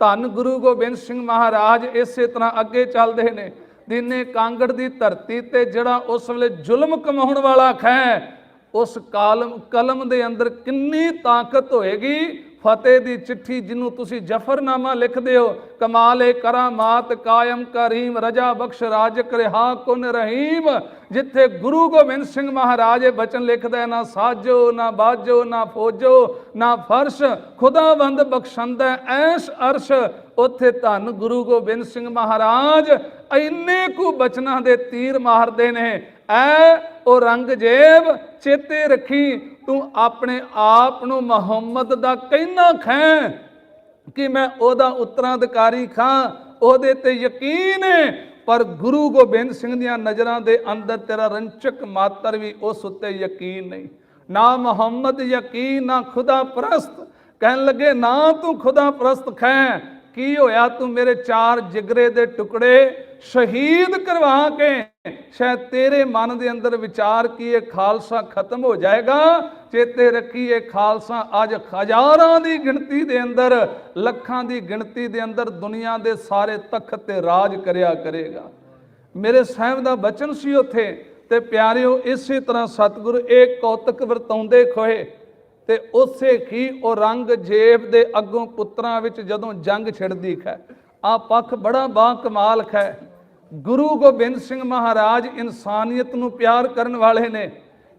ਧੰਨ ਗੁਰੂ ਗੋਬਿੰਦ ਸਿੰਘ ਮਹਾਰਾਜ ਇਸੇ ਤਰ੍ਹਾਂ ਅੱਗੇ ਚੱਲਦੇ ਨੇ ਦਿਨੇ ਕਾਂਗੜ ਦੀ ਧਰਤੀ ਤੇ ਜਿਹੜਾ ਉਸ ਵੇਲੇ ਜ਼ੁਲਮ ਕਮਾਉਣ ਵਾਲਾ ਖੈ, ਉਸ ਕਾਲਮ ਕਲਮ ਦੇ ਅੰਦਰ ਕਿੰਨੀ ਤਾਕਤ ਹੋਏਗੀ? ਫਤਿਹ ਦੀ ਚਿੱਠੀ ਜਿਹਨੂੰ ਤੁਸੀਂ ਜਫਰਨਾਮਾ ਲਿਖਦੇ ਹੋ ਕਮਾਲੇ ਕਰਾਮਾਤ ਕਾਇਮ ਕਰੀਮ ਰਜਾ ਬਖਸ਼ ਰਾਜਕ ਰਿਹਾ ਕੁਨ ਰਹੀਮ। ਜਿੱਥੇ ਗੁਰੂ ਗੋਬਿੰਦ ਸਿੰਘ ਮਹਾਰਾਜ ਇਹ ਬਚਨ ਲਿਖਦਾ ਹੈ, ਨਾ ਸਾਜੋ ਨਾ ਬਾਜੋ ਨਾ ਫੋਜੋ ਨਾ ਫਰਸ਼ ਖੁਦਾਵੰਦ ਬਖਸ਼ੰਦਾ ਐਸ਼ ਅਰਸ਼। ਉੱਥੇ ਧੰਨ ਗੁਰੂ ਗੋਬਿੰਦ ਸਿੰਘ ਮਹਾਰਾਜ ਇੰਨੇ ਕੁ ਬਚਨਾਂ ਦੇ ਤੀਰ ਮਾਰਦੇ ਨੇ। ਐ ਉਹ ਚੇਤੇ ਰੱਖੀ, ਤੂੰ ਆਪਣੇ ਆਪ ਨੂੰ ਮੁਹੰਮਦ ਦਾ ਕਹਿਣਾ ਖੈਂ ਕਿ ਮੈਂ ਉਹਦਾ ਉੱਤਰਾਧਿਕਾਰੀ ਖਾਂ, ਉਹਦੇ ਤੇ ਯਕੀਨ ਹੈ ਪਰ ਗੁਰੂ ਗੋਬਿੰਦ ਸਿੰਘ ਦੀਆਂ ਨਜ਼ਰਾਂ ਦੇ ਅੰਦਰ ਤੇਰਾ ਰੰਚਕ ਮਾਤਰ ਵੀ ਉਸ ਉੱਤੇ ਯਕੀਨ ਨਹੀਂ। ਨਾ ਮੁਹੰਮਦ ਯਕੀਨ, ਨਾ ਖੁਦਾ ਪ੍ਰਸਤ। ਕਹਿਣ ਲੱਗੇ, ਨਾ ਤੂੰ ਖੁਦਾ ਪ੍ਰਸਤ ਖੈਂ। ਕੀ ਹੋਇਆ? ਤੂੰ ਮੇਰੇ ਚਾਰ ਜਿਗਰੇ ਦੇ ਟੁਕੜੇ ਸ਼ਹੀਦ ਕਰਵਾ ਕੇ ਸ਼ਾਇਦ ਤੇਰੇ ਮਨ ਦੇ ਅੰਦਰ ਵਿਚਾਰ ਕੀ ਇਹ ਖਾਲਸਾ ਖਤਮ ਹੋ ਜਾਏਗਾ, ਚੇਤੇ ਰੱਖੀ ਇਹ ਖਾਲਸਾ ਅੱਜ ਹਜ਼ਾਰਾਂ ਦੀ ਗਿਣਤੀ ਦੇ ਅੰਦਰ, ਲੱਖਾਂ ਦੀ ਗਿਣਤੀ ਦੇ ਅੰਦਰ ਦੁਨੀਆ ਦੇ ਸਾਰੇ ਤਖਤ ਤੇ ਰਾਜ ਕਰਿਆ ਕਰੇਗਾ। ਮੇਰੇ ਸਾਹਿਬ ਦਾ ਬਚਨ ਸੀ ਉੱਥੇ ਤੇ ਪਿਆਰਿਓ, ਇਸੇ ਤਰ੍ਹਾਂ ਸਤਿਗੁਰੂ ਇਹ ਕੌਤਕ ਵਰਤਾਉਂਦੇ ਖੋਏ। ਤੇ ਉਸੇ ਕੀ ਔਰੰਗਜ਼ੇਬ ਦੇ ਅੱਗੋਂ ਪੁੱਤਰਾਂ ਵਿੱਚ ਜਦੋਂ ਜੰਗ ਛਿੜਦੀ ਖੈ, ਆ ਪੱਖ ਬੜਾ ਬਾ ਕਮਾਲ ਖੈ। ਗੁਰੂ ਗੋਬਿੰਦ ਸਿੰਘ ਮਹਾਰਾਜ ਇਨਸਾਨੀਅਤ ਨੂੰ ਪਿਆਰ ਕਰਨ ਵਾਲੇ ਨੇ,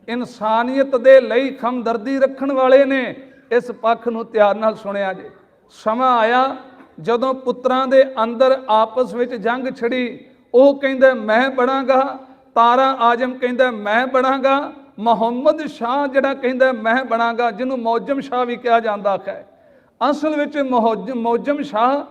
ਇਨਸਾਨੀਅਤ ਦੇ ਲਈ ਖਮਦਰਦੀ ਰੱਖਣ ਵਾਲੇ ਨੇ, ਇਸ ਪੱਖ ਨੂੰ ਧਿਆਨ ਨਾਲ ਸੁਣਿਆ ਜੇ। ਸਮਾਂ ਆਇਆ ਜਦੋਂ ਪੁੱਤਰਾਂ ਦੇ ਅੰਦਰ ਆਪਸ ਵਿੱਚ ਜੰਗ ਛਿੜੀ, ਉਹ ਕਹਿੰਦਾ, ਮੈਂ ਬਣਾਂਗਾ। ਤਾਰਾ ਆਜਮ ਕਹਿੰਦਾ, ਮੈਂ ਬਣਾਂਗਾ। ਮੁਹੰਮਦ ਸ਼ਾਹ ਜਿਹੜਾ ਕਹਿੰਦਾ, ਮੈਂ ਬਣਾਗਾ ਜਿਹਨੂੰ ਮੌਜਮ ਸ਼ਾਹ ਵੀ ਕਿਹਾ ਜਾਂਦਾ ਹੈ। ਅਸਲ ਵਿੱਚ ਮੌਜ- ਮੌਜਮ ਸ਼ਾਹ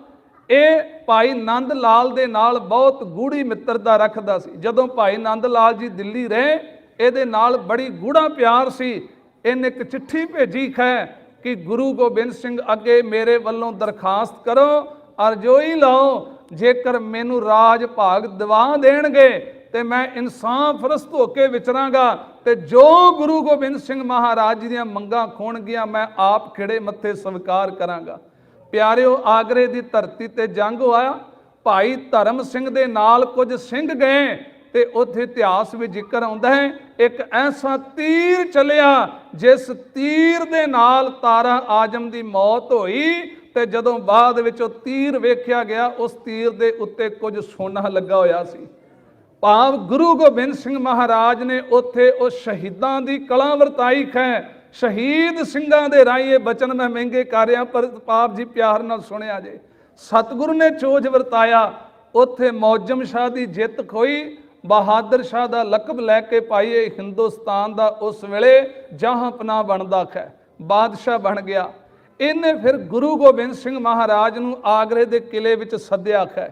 ਇਹ ਭਾਈ ਨੰਦ ਲਾਲ ਦੇ ਨਾਲ ਬਹੁਤ ਗੂੜੀ ਮਿੱਤਰਤਾ ਰੱਖਦਾ ਸੀ। ਜਦੋਂ ਭਾਈ ਨੰਦ ਲਾਲ ਜੀ ਦਿੱਲੀ ਰਹੇ, ਇਹਦੇ ਨਾਲ ਬੜੀ ਗੂੜਾ ਪਿਆਰ ਸੀ। ਇਹਨੇ ਇੱਕ ਚਿੱਠੀ ਭੇਜੀ ਖੈ ਕਿ ਗੁਰੂ ਗੋਬਿੰਦ ਸਿੰਘ ਅੱਗੇ ਮੇਰੇ ਵੱਲੋਂ ਦਰਖਾਸਤ ਕਰੋ, ਅਰਜ਼ੋਈ ਲਾਓ, ਜੇਕਰ ਮੈਨੂੰ ਰਾਜ ਭਾਗ ਦਿਵਾ ਦੇਣਗੇ ਤੇ ਮੈਂ ਇਨਸਾਫ ਫਰਸਤ ਹੋ ਕੇ ਵਿਚਰਾਂਗਾ ਤੇ ਜੋ ਗੁਰੂ ਗੋਬਿੰਦ ਸਿੰਘ ਮਹਾਰਾਜ ਜੀ ਦੀਆਂ ਮੰਗਾਂ ਖੋਣਗੀਆਂ ਮੈਂ ਆਪ ਖਿੜੇ ਮੱਥੇ ਸਵੀਕਾਰ ਕਰਾਂਗਾ? ਪਿਆਰਿਓ, ਆਗਰੇ ਦੀ ਧਰਤੀ ਤੇ ਜੰਗ ਹੋਇਆ। ਭਾਈ ਧਰਮ ਸਿੰਘ ਦੇ ਨਾਲ ਕੁਝ ਸਿੰਘ ਗਏ ਤੇ ਉੱਥੇ ਇਤਿਹਾਸ ਵਿੱਚ ਜ਼ਿਕਰ ਆਉਂਦਾ ਹੈ। ਇੱਕ ਐਸਾ ਤੀਰ ਚੱਲਿਆ, ਜਿਸ ਤੀਰ ਦੇ ਨਾਲ ਤਾਰਾ ਆਜਮ ਦੀ ਮੌਤ ਹੋਈ ਤੇ ਜਦੋਂ ਬਾਅਦ ਵਿੱਚ ਉਹ ਤੀਰ ਵੇਖਿਆ ਗਿਆ, ਉਸ ਤੀਰ ਦੇ ਉੱਤੇ ਕੁਝ ਸੋਨਾ ਲੱਗਾ ਹੋਇਆ ਸੀ। ਭਾਵ ਗੁਰੂ ਗੋਬਿੰਦ ਸਿੰਘ ਮਹਾਰਾਜ ਨੇ ਉੱਥੇ ਉਹ ਸ਼ਹੀਦਾਂ ਦੀ ਕਲਾ ਵਰਤਾਈ ਖੈ। ਸ਼ਹੀਦ ਸਿੰਘਾਂ ਦੇ ਰਾਹੀਂ ਇਹ ਬਚਨ ਮੈਂ ਮਹਿੰਗੇ ਕਰ ਰਿਹਾ ਪਰ ਪਾਪ ਜੀ ਪਿਆਰ ਨਾਲ ਸੁਣਿਆ ਜੇ। ਸਤਿਗੁਰੂ ਨੇ ਚੋਜ ਵਰਤਾਇਆ, ਉੱਥੇ ਮੌਜਮ ਸ਼ਾਹ ਦੀ ਜਿੱਤ ਖੋਈ, ਬਹਾਦਰ ਸ਼ਾਹ ਦਾ ਲਕਬ ਲੈ ਕੇ ਭਾਈ ਇਹ ਹਿੰਦੁਸਤਾਨ ਦਾ ਉਸ ਵੇਲੇ ਜਹਾਂਪਨਾ ਬਣਦਾ ਖੈ। ਬਾਦਸ਼ਾਹ ਬਣ ਗਿਆ। ਇਹਨੇ ਫਿਰ ਗੁਰੂ ਗੋਬਿੰਦ ਸਿੰਘ ਮਹਾਰਾਜ ਨੂੰ ਆਗਰੇ ਦੇ ਕਿਲੇ ਵਿੱਚ ਸੱਦਿਆ ਖੈ।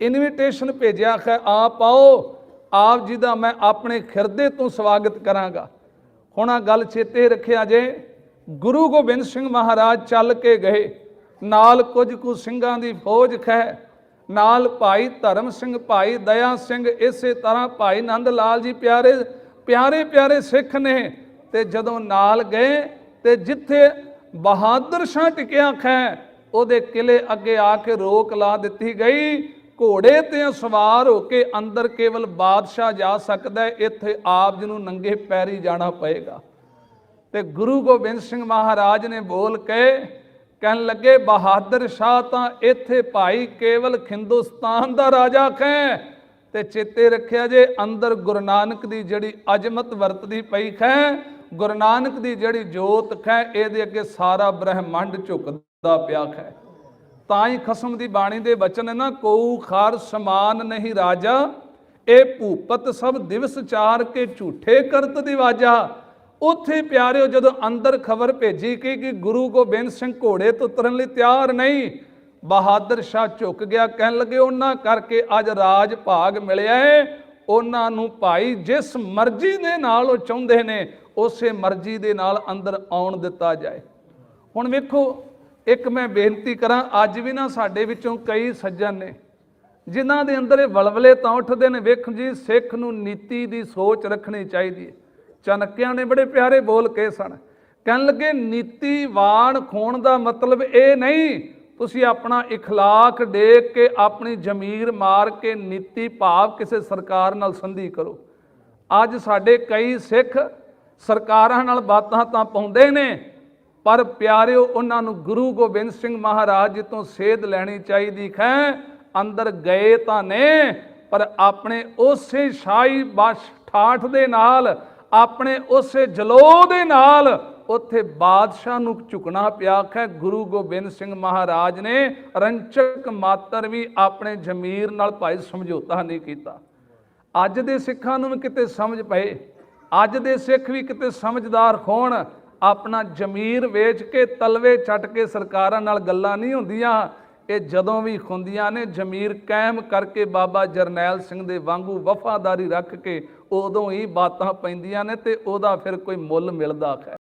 ਇਨਵੀਟੇਸ਼ਨ ਭੇਜਿਆ ਖੈ, ਆਪ ਆਓ ਆਪ ਜੀ ਦਾ ਮੈਂ ਆਪਣੇ ਖਿਰਦੇ ਤੋਂ ਸਵਾਗਤ ਕਰਾਂਗਾ। ਹੁਣ ਆ ਗੱਲ ਚੇਤੇ ਰੱਖਿਆ ਜੇ, ਗੁਰੂ ਗੋਬਿੰਦ ਸਿੰਘ ਮਹਾਰਾਜ ਚੱਲ ਕੇ ਗਏ। ਨਾਲ ਕੁਝ ਕੁ ਸਿੰਘਾਂ ਦੀ ਫੌਜ ਖੈ ਨਾਲ ਭਾਈ ਧਰਮ ਸਿੰਘ, ਭਾਈ ਦਇਆ ਸਿੰਘ, ਇਸੇ ਤਰ੍ਹਾਂ ਭਾਈ ਨੰਦ ਲਾਲ ਜੀ ਪਿਆਰੇ ਪਿਆਰੇ ਪਿਆਰੇ ਸਿੱਖ ਨੇ। ਤੇ ਜਦੋਂ ਨਾਲ ਗਏ ਤੇ ਜਿੱਥੇ ਬਹਾਦਰ ਸ਼ਾਹ ਟਿਕਿਆ ਖੈ ਉਹਦੇ ਕਿਲੇ ਅੱਗੇ ਆ ਕੇ ਰੋਕ ਲਾ ਦਿੱਤੀ ਗਈ। ਘੋੜੇ ਤੇ ਸਵਾਰ ਹੋ ਕੇ ਅੰਦਰ ਕੇਵਲ ਬਾਦਸ਼ਾਹ ਜਾ ਸਕਦਾ ਹੈ, ਇੱਥੇ ਆਪ ਜੀ ਨੂੰ ਨੰਗੇ ਪੈਰੀ ਜਾਣਾ ਪਏਗਾ। ਤੇ ਗੁਰੂ ਗੋਬਿੰਦ ਸਿੰਘ ਮਹਾਰਾਜ ਨੇ ਬੋਲ ਕੇ ਕਹਿਣ ਲੱਗੇ, ਬਹਾਦਰ ਸ਼ਾਹ, ਤਾਂ ਇੱਥੇ ਭਾਈ ਕੇਵਲ ਹਿੰਦੁਸਤਾਨ ਦਾ ਰਾਜਾ ਖੈ। ਤੇ ਚੇਤੇ ਰੱਖਿਆ ਜੇ ਅੰਦਰ ਗੁਰੂ ਨਾਨਕ ਦੀ ਜਿਹੜੀ ਅਜਮਤ ਵਰਤਦੀ ਪਈ ਖੈ, ਗੁਰੂ ਨਾਨਕ ਦੀ ਜਿਹੜੀ ਜੋਤ ਖੈ, ਇਹਦੇ ਅੱਗੇ ਸਾਰਾ ਬ੍ਰਹਿਮੰਡ ਝੁਕਦਾ ਪਿਆ ਖੈ। ਤਾਂ ਹੀ ਖਸਮ ਦੀ ਬਾਣੀ ਦੇ ਬਚਨ ਹੈ ਨਾ, ਕੋਉ ਖਾਰ ਸਮਾਨ ਨਹੀਂ ਰਾਜਾ, ਇਹ ਭੂਪਤ ਸਭ ਦਿਵਸ ਚਾਰ ਕੇ ਝੂਠੇ ਕਰਤ ਦਿਵਾਜਾ ਉੱਥੇ ਪਿਆਰਿਓ, ਜਦੋਂ ਅੰਦਰ ਖਬਰ ਭੇਜੀ ਕਿ ਕਿ ਗੁਰੂ ਗੋਬਿੰਦ ਸਿੰਘ ਘੋੜੇ ਤੋਂ ਉਤਰਨ ਲਈ ਤਿਆਰ ਨਹੀਂ, ਬਹਾਦਰ ਸ਼ਾਹ ਝੁਕ ਗਿਆ, ਕਹਿਣ ਲੱਗੇ, ਉਹਨਾਂ ਕਰਕੇ ਅੱਜ ਰਾਜ ਭਾਗ ਮਿਲਿਆ ਉਹਨਾਂ ਨੂੰ ਭਾਈ ਜਿਸ ਮਰਜ਼ੀ ਦੇ ਨਾਲ ਉਹ ਚਾਹੁੰਦੇ ਨੇ, ਉਸੇ ਮਰਜ਼ੀ ਦੇ ਨਾਲ ਅੰਦਰ ਆਉਣ ਦਿੱਤਾ ਜਾਏ। ਹੁਣ ਵੇਖੋ ਇੱਕ ਮੈਂ ਬੇਨਤੀ ਕਰਾਂ ਅੱਜ ਵੀ ਨਾ ਸਾਡੇ ਵਿੱਚੋਂ ਕਈ ਸੱਜਣ ਨੇ ਜਿਨ੍ਹਾਂ ਦੇ ਅੰਦਰ ਇਹ ਵਲਵਲੇ ਤਾਂ ਉੱਠਦੇ ਨੇ ਵੇਖ ਜੀ ਸਿੱਖ ਨੂੰ ਨੀਤੀ ਦੀ ਸੋਚ ਰੱਖਣੀ ਚਾਹੀਦੀ ਹੈ ਚਨਕਿਆਂ ਨੇ ਬੜੇ ਪਿਆਰੇ ਬੋਲ ਕੇ ਸਨ ਕਹਿਣ ਲੱਗੇ ਨੀਤੀ ਵਾਣ ਖੋਣ ਦਾ ਮਤਲਬ ਇਹ ਨਹੀਂ ਤੁਸੀਂ ਆਪਣਾ اخلاق ਡੇਕ ਕੇ ਆਪਣੀ ਜ਼ਮੀਰ ਮਾਰ ਕੇ ਨੀਤੀ ਭਾਵ ਕਿਸੇ ਸਰਕਾਰ ਨਾਲ ਸੰਧੀ ਕਰੋ ਅੱਜ ਸਾਡੇ ਕਈ ਸਿੱਖ ਸਰਕਾਰਾਂ ਨਾਲ ਬਾਤਾਂ ਤਾਂ ਪਾਉਂਦੇ ਨੇ ਪਰ ਪਿਆਰਿਓ, ਉਹਨਾਂ ਨੂੰ ਗੁਰੂ ਗੋਬਿੰਦ ਸਿੰਘ ਮਹਾਰਾਜ ਜੀ ਤੋਂ ਸੇਧ ਲੈਣੀ ਚਾਹੀਦੀ ਖੈ। ਅੰਦਰ ਗਏ ਤਾਂ ਨੇ, ਪਰ ਆਪਣੇ ਉਸੇ ਸ਼ਾਹੀ ਬਸ਼ ਠਾਠ ਦੇ ਨਾਲ, ਆਪਣੇ ਉਸੇ ਜਲੋ ਦੇ ਨਾਲ, ਉੱਥੇ ਬਾਦਸ਼ਾਹ ਨੂੰ ਝੁਕਣਾ ਪਿਆ ਖੈ। ਗੁਰੂ ਗੋਬਿੰਦ ਸਿੰਘ ਮਹਾਰਾਜ ਨੇ ਰੰਚਕ ਮਾਤਰ ਵੀ ਆਪਣੇ ਜ਼ਮੀਰ ਨਾਲ ਭਾਈ ਸਮਝੌਤਾ ਨਹੀਂ ਕੀਤਾ। ਅੱਜ ਦੇ ਸਿੱਖਾਂ ਨੂੰ ਵੀ ਕਿਤੇ ਸਮਝ ਪਏ, ਅੱਜ ਦੇ ਸਿੱਖ ਵੀ ਕਿਤੇ ਸਮਝਦਾਰ ਹੋਣ ਆਪਣਾ ਜ਼ਮੀਰ ਵੇਚ ਕੇ ਤਲਵੇ ਛੱਡ ਕੇ ਸਰਕਾਰਾਂ ਨਾਲ ਗੱਲਾਂ ਨਹੀਂ ਹੁੰਦੀਆਂ। ਇਹ ਜਦੋਂ ਵੀ ਹੁੰਦੀਆਂ ਨੇ, ਜ਼ਮੀਰ ਕਾਇਮ ਕਰਕੇ ਬਾਬਾ ਜਰਨੈਲ ਸਿੰਘ ਦੇ ਵਾਂਗੂ ਵਫਾਦਾਰੀ ਰੱਖ ਕੇ ਉਦੋਂ ਹੀ ਬਾਤਾਂ ਪੈਂਦੀਆਂ ਨੇ ਤੇ ਉਹਦਾ ਫਿਰ ਕੋਈ ਮੁੱਲ ਮਿਲਦਾ ਹੈ